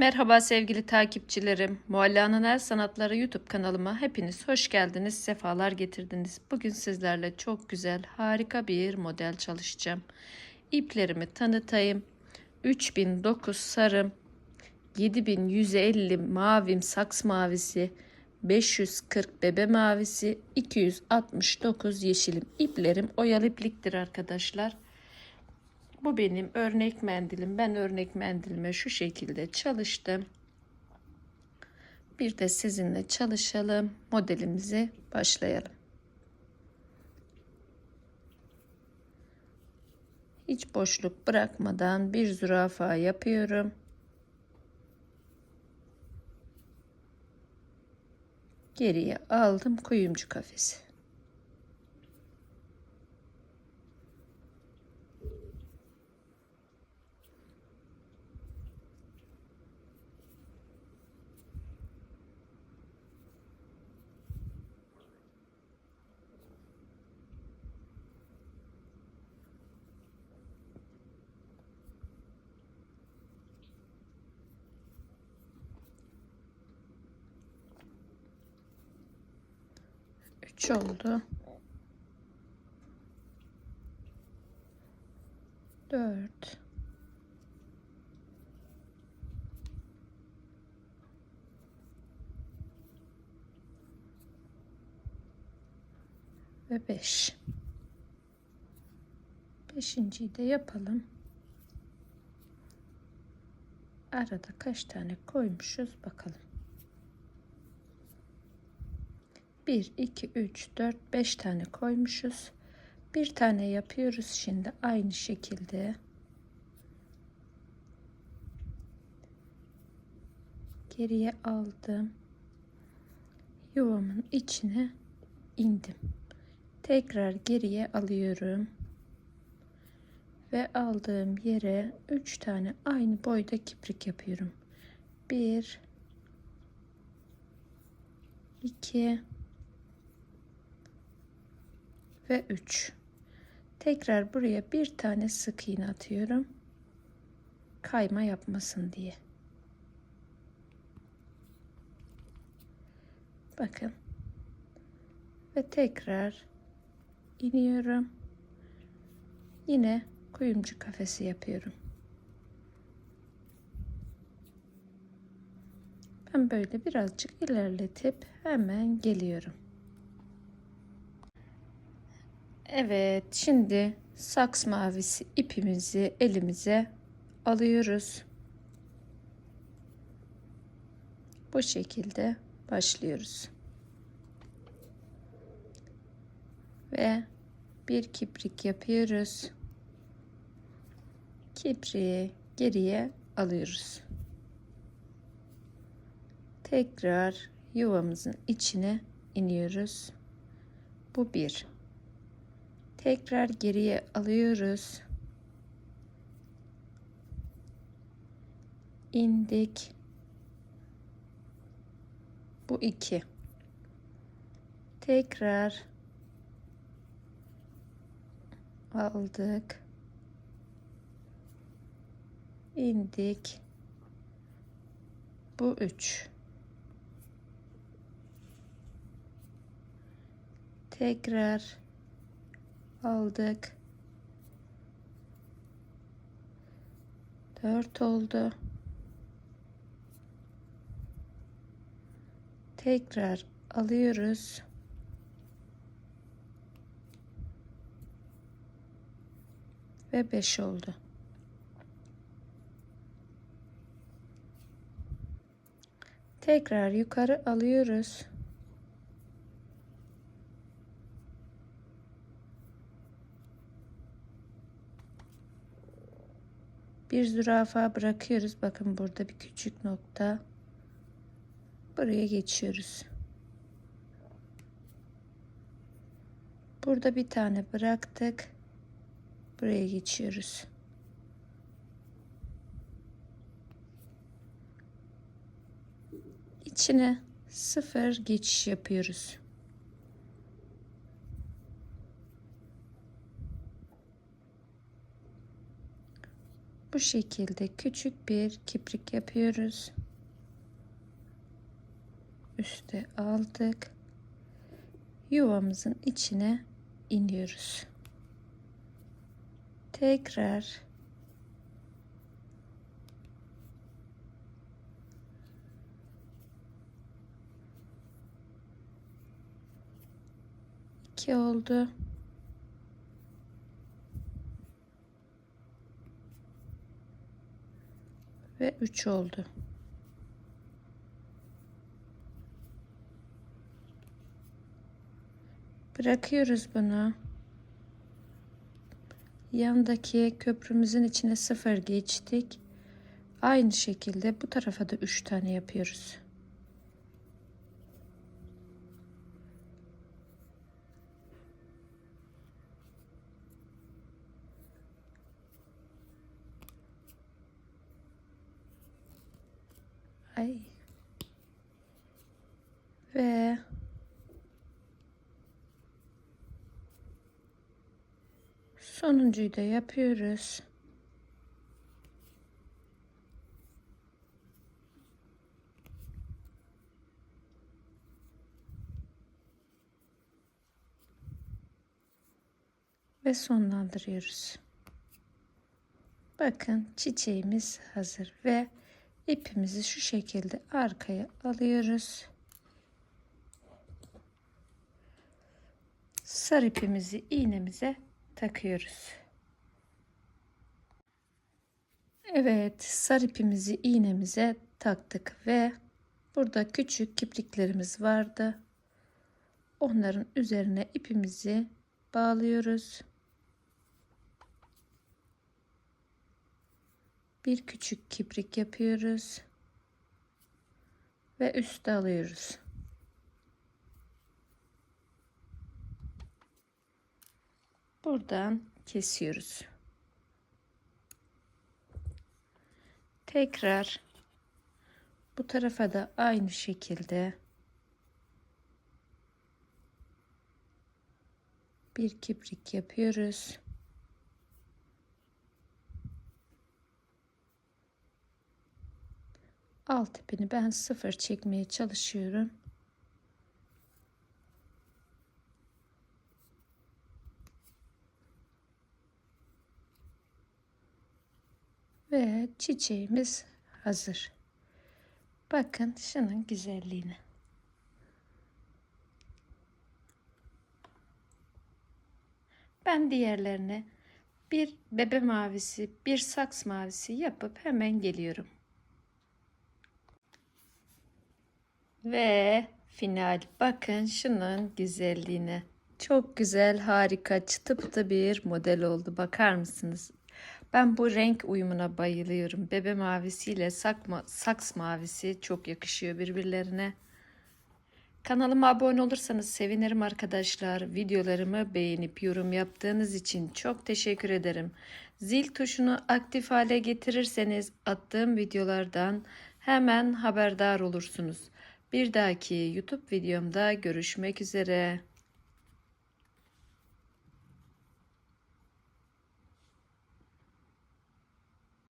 Merhaba sevgili takipçilerim. Mualla'nın El Sanatları YouTube kanalıma hepiniz hoş geldiniz, sefalar getirdiniz. Bugün sizlerle çok güzel, harika bir model çalışacağım. İplerimi tanıtayım. 3009 sarım, 7150 mavim saks mavisi, 540 bebe mavisi, 269 yeşilim. İplerim oyalı ipliktir arkadaşlar. Bu benim örnek mendilim. Ben örnek mendilime şu şekilde çalıştım. Bir de sizinle çalışalım. Modelimizi başlayalım. Hiç boşluk bırakmadan bir zürafa yapıyorum. Geriye aldım kuyumcu kafesi. Üç oldu. Dört. Ve beş. Beşinciyi de yapalım. Arada kaç tane koymuşuz bakalım. 1, 2, 3, 4, 5 tane koymuşuz. Bir tane yapıyoruz şimdi aynı şekilde. Geriye aldım. Yuvamın içine indim. Tekrar geriye alıyorum. Ve aldığım yere 3 tane aynı boyda kiprik yapıyorum. 1 2 ve 3 tekrar buraya bir tane sık iğne atıyorum. Kayma yapmasın diye. Bakın. Ve tekrar iniyorum. Yine kuyumcu kafesi yapıyorum. Ben böyle birazcık ilerletip hemen geliyorum Evet, şimdi saks mavisi ipimizi elimize alıyoruz. Bu şekilde başlıyoruz. Ve bir kiprik yapıyoruz. Kipriği geriye alıyoruz. Tekrar yuvamızın içine iniyoruz. Bu bir. Tekrar geriye alıyoruz. indik. Bu iki. Tekrar aldık. indik. Bu üç. Tekrar aldık. 4 oldu. Tekrar alıyoruz. Ve 5 oldu. Tekrar yukarı alıyoruz. Bir zürafa bırakıyoruz. Bakın burada bir küçük nokta. Buraya geçiyoruz. Burada bir tane bıraktık. Buraya geçiyoruz. İçine sıfır geçiş yapıyoruz. Bu şekilde küçük bir kiprik yapıyoruz. Üste aldık. Yuvamızın içine iniyoruz. Tekrar iki oldu. Ve üç oldu. Bırakıyoruz bunu. Yandaki köprümüzün içine sıfır geçtik. Aynı şekilde bu tarafa da üç tane yapıyoruz. Ay. Ve sonuncuyu da yapıyoruz. Ve sonlandırıyoruz. Bakın çiçeğimiz hazır ve ipimizi şu şekilde arkaya alıyoruz. Sarı ipimizi iğnemize takıyoruz. Evet, sarı ipimizi iğnemize taktık ve burada küçük kipriklerimiz vardı. Onların üzerine ipimizi bağlıyoruz. Bir küçük kiprik yapıyoruz ve üste alıyoruz. Buradan kesiyoruz. Tekrar bu tarafa da aynı şekilde bir kiprik yapıyoruz. Alt ipini ben sıfır çekmeye çalışıyorum. Ve çiçeğimiz hazır. Bakın şunun güzelliğine. Ben diğerlerine bir bebe mavisi, bir saks mavisi yapıp hemen geliyorum. Ve final. Bakın şunun güzelliğine. Çok güzel, harika, çıtı pıtı bir model oldu. Bakar mısınız? Ben bu renk uyumuna bayılıyorum. Bebe mavisiyle sakma, saks mavisi çok yakışıyor birbirlerine. Kanalıma abone olursanız sevinirim arkadaşlar. Videolarımı beğenip yorum yaptığınız için çok teşekkür ederim. Zil tuşunu aktif hale getirirseniz attığım videolardan hemen haberdar olursunuz. Bir dahaki YouTube videomda görüşmek üzere.